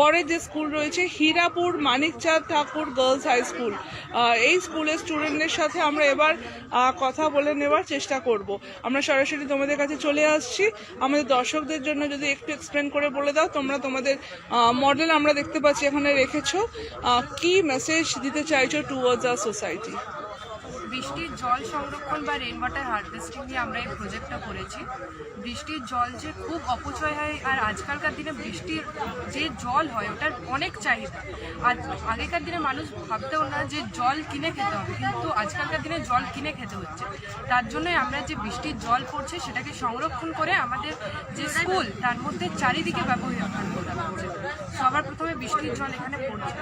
পরে যে স্কুল রয়েছে, Hirapur Manikchand Thakur girls high school. এই স্কুলের স্টুডেন্টদের সাথে আমরা এবার কথা বলে নেওয়ার চেষ্টা করব। আমরা সরাসরি তোমাদের কাছে চলে আসছি। আমাদের দর্শকদের জন্য যদি একটু এক্সপ্লেন করে বলে দাও, তোমরা তোমাদের মডেল আমরা দেখতে পাচ্ছি, এখানে রেখেছো। কি মেসেজ দিতে চাইছো টুয়ার্ডস আ সোসাইটি বৃষ্টির জল সংরক্ষণ বা রেন ওয়াটার হারভেস্টিং নিয়ে আমরা এই প্রজেক্টটা করেছি। বৃষ্টির জল যে খুব অপচয় হয় আর আজকালকার দিনে বৃষ্টির যে জল হয় ওটার অনেক চাহিদা। আর আগেকার দিনে মানুষ ভাবতেও না যে জল কিনে খেতে হবে, কিন্তু আজকালকার দিনে জল কিনে খেতে হচ্ছে। তার জন্যই আমরা যে বৃষ্টির জল পড়ছে সেটাকে সংরক্ষণ করে আমাদের যে স্কুল তার মধ্যে চারিদিকে ব্যবহার করা হচ্ছে সবার প্রথমে বৃষ্টির জল এখানে পড়ছে।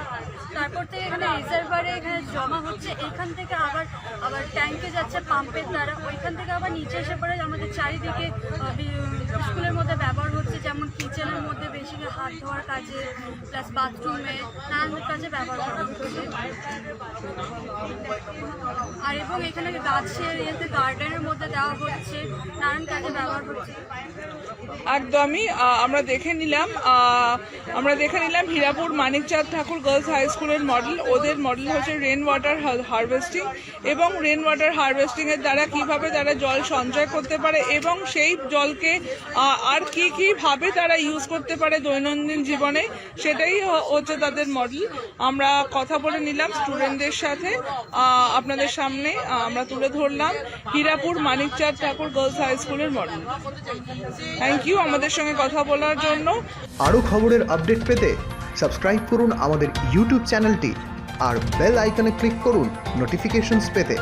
তারপর থেকে এখানে রিজার্ভারে এখানে জমা হচ্ছে, এখান থেকে আবার আবার ট্যাঙ্কে যাচ্ছে পাম্পের দ্বারা। ওইখান থেকে আবার নিচে এসে পড়ে আমাদের চারিদিকে স্কুলের মধ্যে ব্যবহার হচ্ছে, যেমন কিচেনের মধ্যে বেশি হাত ধোয়ার কাজে প্লাস বাথরুমে নানান কাজে ব্যবহার করা হচ্ছে। আর এবং এখানে গাছের ইয়েতে গার্ডেনের মধ্যে দেওয়া হচ্ছে, নানান কাজে ব্যবহার হচ্ছে। একদমই আমরা দেখে নিলাম আমরা দেখে নিলাম হীরাপুর মানিকচাঁদ ঠাকুর গার্লস হাই স্কুলের মডেল, ওদের মডেল হচ্ছে রেন ওয়াটার হারভেস্টিং এবং রেন ওয়াটার হারভেস্টিং এর দ্বারা কীভাবে তারা জল সঞ্চয় করতে পারে এবং সেই জলকে আর কি কি ভাবে তারা ইউজ করতে পারে দৈনন্দিন জীবনে, সেটাই হচ্ছে তাদের মডেল আমরা কথা বলে নিলাম স্টুডেন্টদের সাথে আপনাদের সামনে আমরা তুলে ধরলাম হীরাপুর মানিকচাঁদ ঠাকুর গার্লস হাই স্কুলের মডেল থ্যাংক ইউ আমাদের সঙ্গে কথা বলার জন্য। আরও খবরের আপডেট পেতে সাবস্ক্রাইব করুন আমাদের ইউটিউব চ্যানেলটি আর বেল আইকনে ক্লিক করুন নোটিফিকেশনস পেতে।